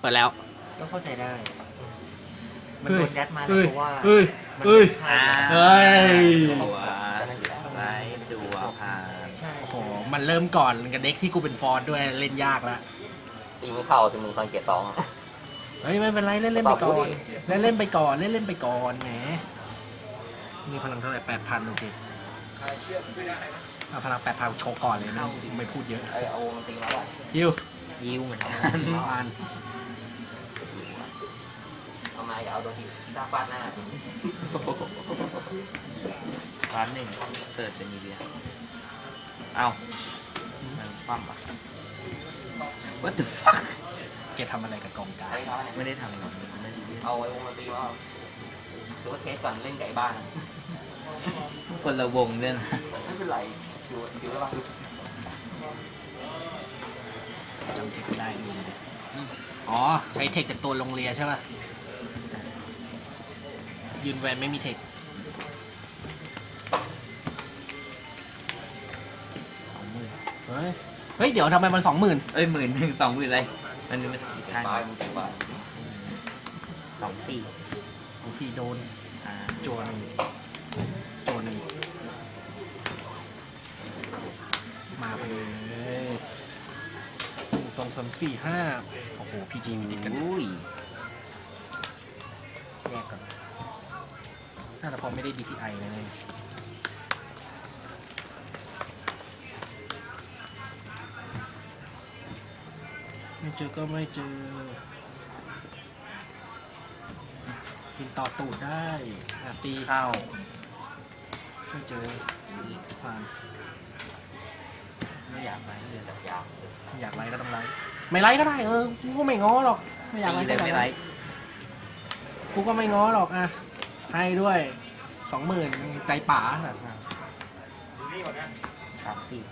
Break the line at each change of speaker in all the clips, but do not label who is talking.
เปิดแล้ว
ก็เข้าใจได้ มัน
เฮ้
โด
ย
นยัดมา
เฮ้ย
เพราะว่า
เฮ้ย
มัน
เฮ้ย
ป็นค่า
เฮ้ย
ดัวไลท์ดัวผ่าน
ใช่
โอ้โห มันเริ่มก่อนกับเด็กที่กูเป็นฟอร์ดด้วยเล่นยากแล้ว
ตีไม่เข้าถึงมือฟังเกียร์สอง
เฮ้ยไม่เป็นไรเล่นเล่นไปก่อน
เปล่าพูดดิ
เล่นเล่นไปก่อนเล่นเล่นไปก่อนแหมมีพลังเท่าไหร่แปดพันโอเคเอาพลังแปดพันโชว์ก่อนเลยไม่ไม่พูดเยอะ
ไอโอมันตีมาว่า
ยิว
ยิวเหมือนกัน
เอาอ่าน
เอามาอย่าเอาตัวที่ดาฟาดหน้า
ร้านหนึ่งเสิร์ชเป็นมีเดียเอ้ามันคว่ำปะ What the fuck
แกทำอะไรกับกองการ
ไอ้เขา
ไม่ได้ทำหรอกไม่ได้
เอาไอ้วงมาตีมาหรือว่าเทสก่อนเล่นไก่บ้าน
คนละวงเนี่ยนะ
ไม่เป็นไรอยู่อยู่แล้วป่ะ
จำเทคไม่ได้ดูดิอ๋อ ใช้เทคจากตัวโรงเรียนใช่ป่ะ ยืนแวนไม่มีเทค
สองหมื่น
เฮ้ย เฮ้ย เดี๋ยวทำไมมันสองหมื่น
เอ้ยหมื่นหนึ่งสองหมื่นอะไร มันมันอีก
เก่
ข้าง
บ้านมึงเก่บ้าน
สองสี่
ของสี่โดน
อ่า
โจวหนึ่งโจวหนึ่งมาไปเลยหนึ่งสองสามสี่ห้าโอ้โหพีจีมีติดกัน
อุ้ย
แยกก่อน น่าจะพอไม่ได้ DCI เลยนะไม่เจอก็ไม่เจอ กินต่อตูดได้อะตี
เข้า
ไม่เจอผ่าน
ไม่อยากไปเลย
จับยาว
อยากไลค์ก็ต้องไลค์ไม่ไลค์ก็ได้เออกูก็ไม่ง้อหรอก ไม่อยากไล
ตี
ค์
เล
ก็
ยไม่
ไล
ไร
ค์กูก็ไม่ง้อหรอกอะ ให้ด้วยสองหมื่นใจป๋าแบบ
สามสี่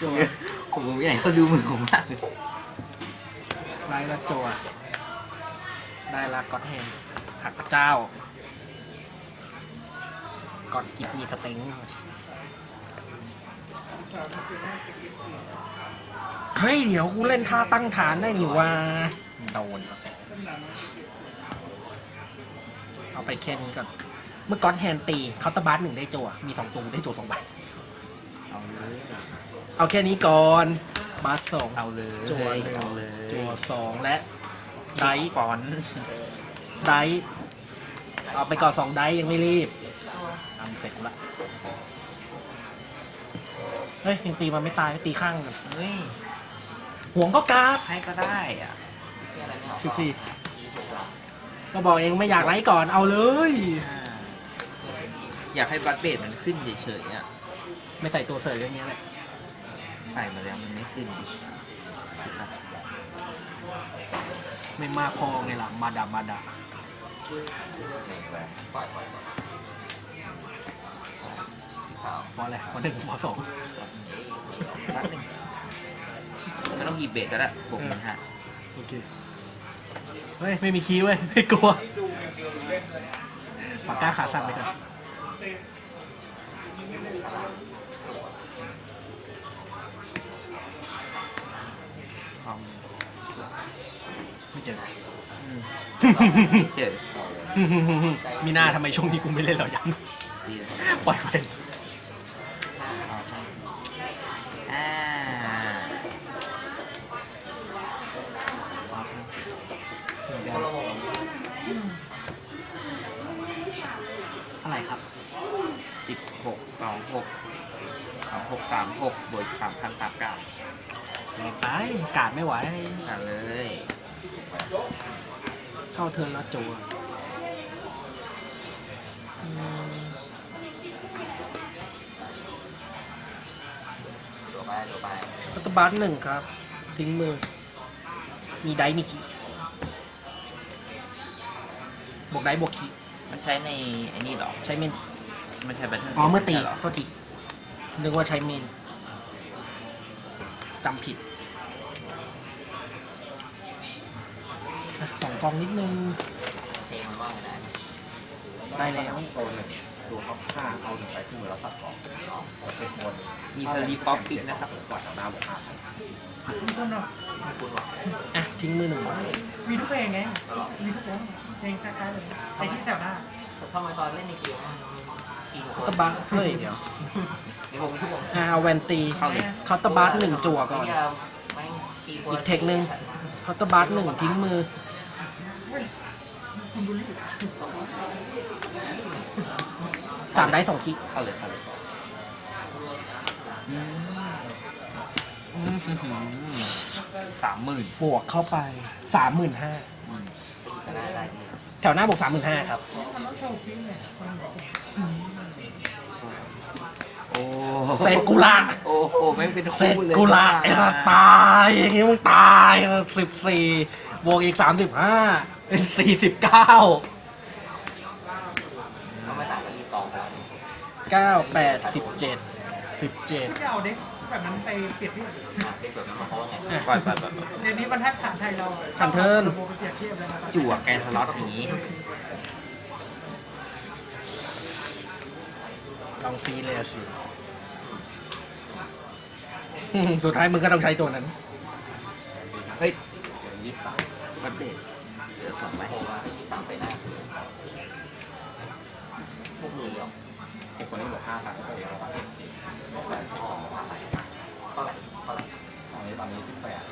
จัว
ผมผมอยากให้เขาดูมือผมมากเลย
ไลค์แล้วจัวได้ละก็อดแฮนหักพระเจ้าก่อนกิบมีสเต็งเฮ้ย เดี๋ยวกูเล่นท่าตั้งฐานได้นี่ว่าโดนครับ เอาไปแค่นี้ก่อน เมื่อก้อนแฮนตีเคาน์เตอร์บาร์หนึ่งได้จั่วมีสองตูได้จั่วสองใบ
เอาเลย
เอาแค่นี้ก่อนบาร์สอง
เอาเลย
จั่วหนึ่ง
เอาเลย
จั่วสองและ ได
ฟอนต์
ไดเอาไปก่อนสองไดยังไม่รีบทำเสร็จละ เฮ้ยยังตีมันไม่ตายตีข้างกัน
เฮ้ย
ห่วงก็การ์ด
ให้ก็ได้อะ
สิบสี่ก็บอกเองไม่อยากไลค์ก่อนเอาเลย
อ่าอยากให้บัตเบดมันขึ้นเฉยๆอะ
ไม่ใส่ตัวเสยอย่างเงี้ยแหละ
ใส่มาแล้วมันไม่ขึ้น
ไม่มากพอไงล่ะ มาดามาดา
ปล่อยปล่อยปล่อยข่าว
พออะไรพอหนึ่งพอสอง
แป๊บนึงไม่ต้องหยิบเบรกก็ได้ผมมันฮะ
โอเค เฮ้ย ไม่มีคีย์เว้ย ไม่กลัวปากกาขาสั่นไปก่อนเอาไม่เจอ
อืมเจอ
มีหน้าทำไมช่วงนี้กูไม่เล่นหรอยัง
ดีเลย
ปล่อยไป ร่ครับ
สิบหกสองหกสองหกสามหกบวกสามพันสามเก้า
แรงไปกาดไม่ไหว
อ่าเลย
เข้าเทิร์นแล้วจัวอืม
ตัวไปตัวไป
รัตบัสหนึ่งครับ ทิ้งมือ มีไดมีคีบวกไดบวกคี
มันใช้ในไอ้นี่เหรอ
ใช้เมน
มันใช้แบตเทิล
อ๋อเมื่อตี
เหรอ
โทษทีนึกว่าใช้เมนจำผิดอะสองกองนิดนึง
เพลงมันว่าไงนะ
ได้แล้ว
โตเลย
ตัวเขาฆ่าเอาหนึ่งไปขึ้นมือแล้วสับสองเช็คบน
มีสลีปป๊อปปิกนะครับ
กว่าจากหน้าบอกห้าพัน
คุณคนเนาะ
อะทิ้งมือหนึ่งใบ
มีทุกเพลงไง มีทุกวง เพลงคล้ายๆเลยไอ้ที่แถวหน้า
ทำไมตอนเล่นในเกมมันทีม
คอตบัสเฮ้ยเดี๋ยว
ในวงทุกวง
อ่าเอาแวนตีคอตบัสหนึ่งจั่วก่อน อีกเทคหนึ่งคอตบัสหนึ่งทิ้งมือ
คุณบุรี
สามได้สองคิ
เข้าเลยเข้าเลยสามหมื่น
บวกเข้าไปสามหมื่นห้า
ก็ได้ได้ดี
แถวหน้าบวกสามหมื่นห้าครับ
ทำน้องโชว์ชิ้นเนี่ยคนบอก
โอ้
เซตกุละ
โอ้โหไม่งเป็น
เสร็
คู่
จ
เลย
กูละไอ้สัสตายอย่างงี้มึงตายสิบสี่บวกอีกสามสิบห้าเป็นสี่สิบเก้า
ก็ไม่ต่างกับอีตองกัน
เก้าแปดสิบเจ็ดสิบเจ็ด
คุณจะเอาเด็ก แบบนั้นไปเปรียบเทียบ
เด็กแบบนี้เขาว่าไง
ปล่อยปล่อยปล่อยปล่อย
เดี๋ยวนี้บรรทัดฐานไทยเรา
ขันเทิร์น
ระบบไปเปรียบเทียบเลยนะครับ
จั่วแกนสล็อตอย่างนี้
ลองซีเลยสิอืมสุดท้ายมึงก็ต้องใช้ตัวนั้น
เฮ้ย
ยี่สิบสาม
บัตเดทเหลือสองใบ
โอ้ว่าอีต่างไปหน้าพวกมือเหรอ
ไอ้คนนี้บอกห้าพันก็เองว่า
อ๋อ เท่าไหร่เท่าไหร่
ตอนนี้ตอนนี้สิบแปด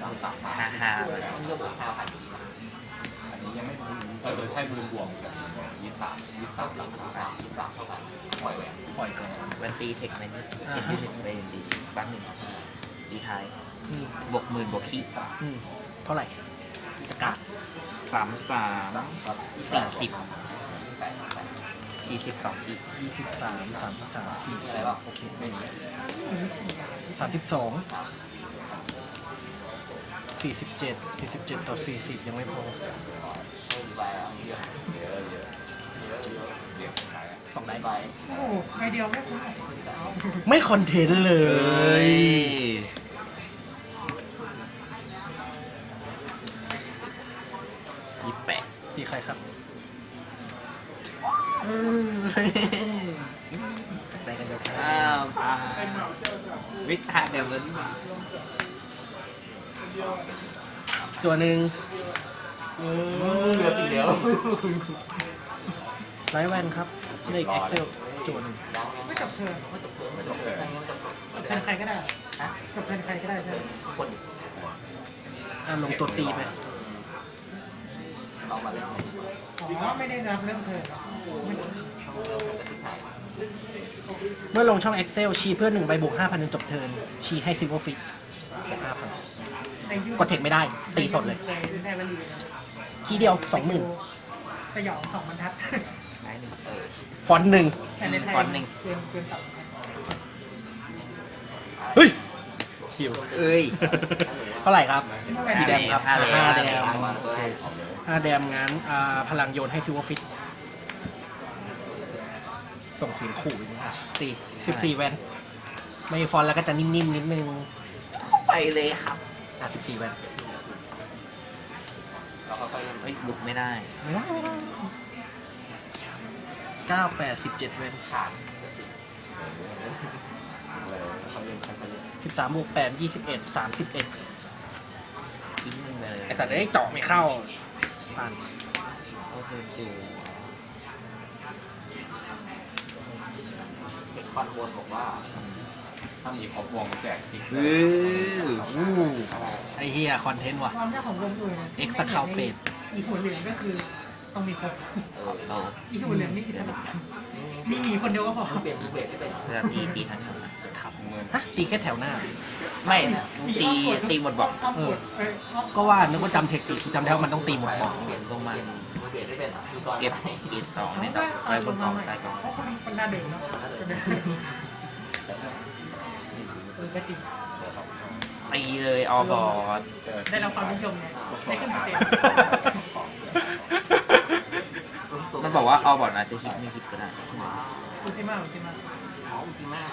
สามสามสาม
ฮ่าฮ่า
มันก็บวกห้าพัน
อันนี้ยังไม่ถึงเออใช่บูมบวงยี่สิบสามยี่สิบ
สา
มม
สามสามสามยี่สิบสามเท่ากันปล่อยแหวน
ปล่อยก่อน
แวนตีเทคแมนนี่
อ่า
เอ็น
ฮะ
ยูนิตเวนดีบัตหนึ่งดีไทยบวกหมื่นบวกขี้
เท่าไหร่จะกัด
สามสามสี่สิบ สี่สิบสองขี้
ยี่สิบสามสามสิบสามสี่
มีอะไรบ้าง
โอเค
ไม่มี
สามสิบสองสี่สิบเจ็ดสี่สิบเจ็ดต่อสี่สิบยังไม่พอ
ไม่ดีใบอะเยอะ
เยอะเยอะ
เยอะเยอะ
เรียกขาย
สองได้
ใบ
โอ้โหไอเดียวไม่คุ้ม
ไม่คอนเทนต์เลย
ยี่
ได้กันเดียวกัน
อ้าวอ่าวิทย์ฮะเดี๋ยวมัน
จัวหนึ่ง
เหลือสีเดียว
ไลท์แวนครับเลขเอ็กเซลจัวหนึ่ง
ยังยัง
ไม่จบเทิร์น
ไม่จบเกินไม่จบเกินไม่จบเกิน
จบเทิร์นใครก็ได้
ฮะ
จบเทิร์นใครก็ได้ใช่ไหม
คน
อะลงตัวตีไป
ลองมาเล่นหน่อยดีกว่า
อ๋อไม่ได้รับเรื่องเทิร์
เมื่
อลงช่อง Excel ชี้เพื่อนหนึ่งใบบวก5,000จนจบเทิร์นชี้ให้ซิลเวอร์ฟิกบวก5,000
ในยุ่ง
กดเทคไม่ได้ ตีสดเลย
ได้วลีนะ
คีย์เดียว 20,000
สยองสองบรรทัด
ไอ้หนึ่ง
เออ
ฟอนต์หนึ่ง
แต่ในไทย
ฟอนต์หนึ่ง
เกินเกินสอง
เฮ้ย คิว
เอ้ย
เท่าไหร่ครับ
แปด
กี่แดมครับ
ห้าแดม
ห้าแดม
ห้าแดม
โอเคห้าแดมงั้นอ่าพลังโยนให้ซิลเวอร์ฟิก ส่งเสียงขู่อีกนะตี14แวนไม่มีฟอนต์แล้วก็จะนิ่มๆนิดนึง
ไปเลยครับ
อะ14แวน
เราค่อยๆเล่น
เฮ้ยบุกไม่ได้
ไม่ได้ไม่ได้เก้าแปดสิบเจ็ดเวน
ผ่าน
เลยเขาเรียนใครเขาเรียน
สิบสามบวกแปดยี่สิบเอ็ดสามสิบเอ็ด
ทิ้งมึงเลย
ไอสัตว์เอ้ยเจาะไม่เข้าตัน
โอเค จู
เด็กฟันบนบอกว่า
ถ้ามีครบวงแจกติ๊ก
เออ
อู้ไอเฮียคอนเทนต์ว่ะ
ความยากของวงอื่นนะ
X Scout Page
อีหัวเหลืองก็คือต้องมีครบ
เออ
โต
อีหัวเหลืองนี่อิสระมีหมีคนเดียวก็พอ
เปลี่ยนมีเบรกไม่เป็น
เพื่อตีตีทั้งหมด
ครับ
เงิน
ฮะตีแค่แถวหน้า
ไม่นะตีตีหมดบอก
เอากดเอ้ยเอา
ก็ว่านึกว่าจำเทคนิคจำได้ว่ามันต้องตีหมดบอก
เปลี่ยนลงมามีเบรกไม่เป็นอะคือตอน
เก็บเก็บสองในดอกไว้บนกองใต้กอง
เพราะคนคนหน้าเดิมเนาะเออก็จริง
ตีเลยออบอร์ด
ได้รับความนิยมไงได้ขึ้นสเตจ
มันบอกว่าออบอร์ดอาจจะฮิตไม่ฮิตก็ได้
อุลติมาอุลติมา
อ๋อจริงมาก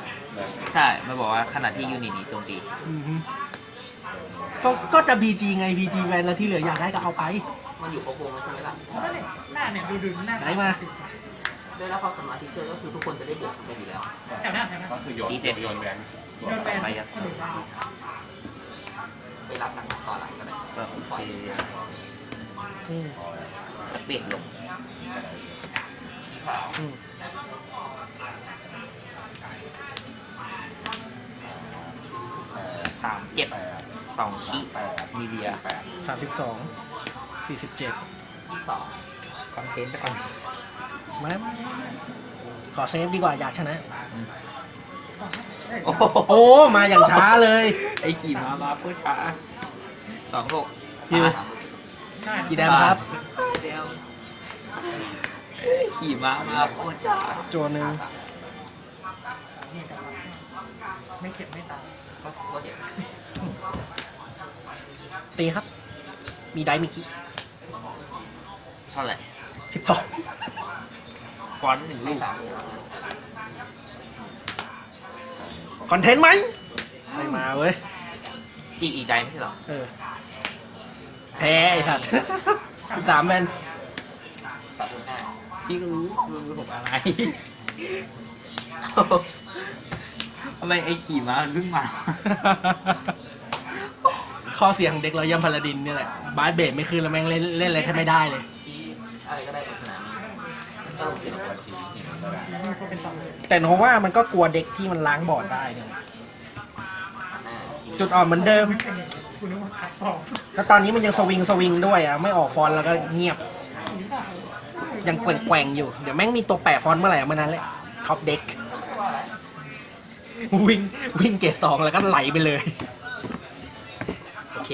ใช่มันบอกว่าขณะที่ยูนิตนี้โจมตี
อือฮึก็ก็จะ BG ไง BG แวนแล้วที่เหลืออยากได้ก็เอาไป
มันอยู่ครบวงแล้วใช่ไหมล่ะ
เพราะว่าเนี่ยหน้าเนี่ยดูดึงหน้า
ไหนมา
ม
ได้รับความสามารถที่เกิดก็คือทุกคนจะได้บวกกันอยู่แล้ว
แถวหน้าแถวหน้า
ก็คือโยนโยนแหวน
โยนแบนคนอื่นได้
ไปรับหลังต่อหลังก็ได้
ก็โอเค
อืม
เปลี่ยนลง
อืม
สามเจ็ด
แปด
สองขี
แปด
มีเดีย
แปด
สามสิบสองสี่สิบเจ็ด
ที่สอง
คอนเทนต์ไปก่อน
มาขอเซฟดีกว่าอยากชนะ
โอ้โห
โอ้มาอย่างช้าเลย
ไอขี่มามาพูดช้าสองหก
ฮิว
สามหมื่น
ใช่
กี่แดมครับ
เดียวขี่ม้ามาโคตรช้า
โจหนึ่ง
นี่แต่ว่า ไม่เข็ดไม่ตาย
ก็ก็เจ็บ
ตีครับ มีไดมีคิ
เท่าไหร่
สิบสอง
ฟอนต์หนึ่ง
ไม่
ลูก
สามหมื่น
คอนเทนต์ไหมไม่มาเว้ย
อีกอีกใจไม่ใช่เหรอ
เออ แพ้ไอ้สัตว์ สิบสามแมน
สามหมื่นห้า
พี่ก็รู้รู้ผมอะไร ทำไมไอขี่ม้ามันเพิ่งมา
ข้อเสียงเด็กเรายำพาลาดินเนี่ยแหละบาสเบสไม่ขึ้นแล้วแม่งเล่นเล่นอะไรแทบไม่ได้เลย
ที่อะไรก็ได้บนสนามนี้ก็ลงเป็น
ตัวชีวิตมันก็ได้
มันก็เป็นสองเลย
แต่โนว่ามันก็กลัวเด็กที่มันล้างบอร์ดได้เนี่ย
หน้า
จุดอ่อนเหมือนเดิม
ไม่เป็นคุณนึกว่าคัดต่อ
แล้วตอนนี้มันยังสวิงสวิงด้วยอะไม่ออกฟอนต์แล้วก็เงียบ ยังแกว่งๆอยู่ เดี๋ยวแม่งมีตัวแปะฟอนต์เมื่อไหร่อะเมื่อนั้นแหละท็อปเด็ก
ว่าอะไร
วิ่งวิ่งเกตสองแล้วก็ไหลไปเลย โอเค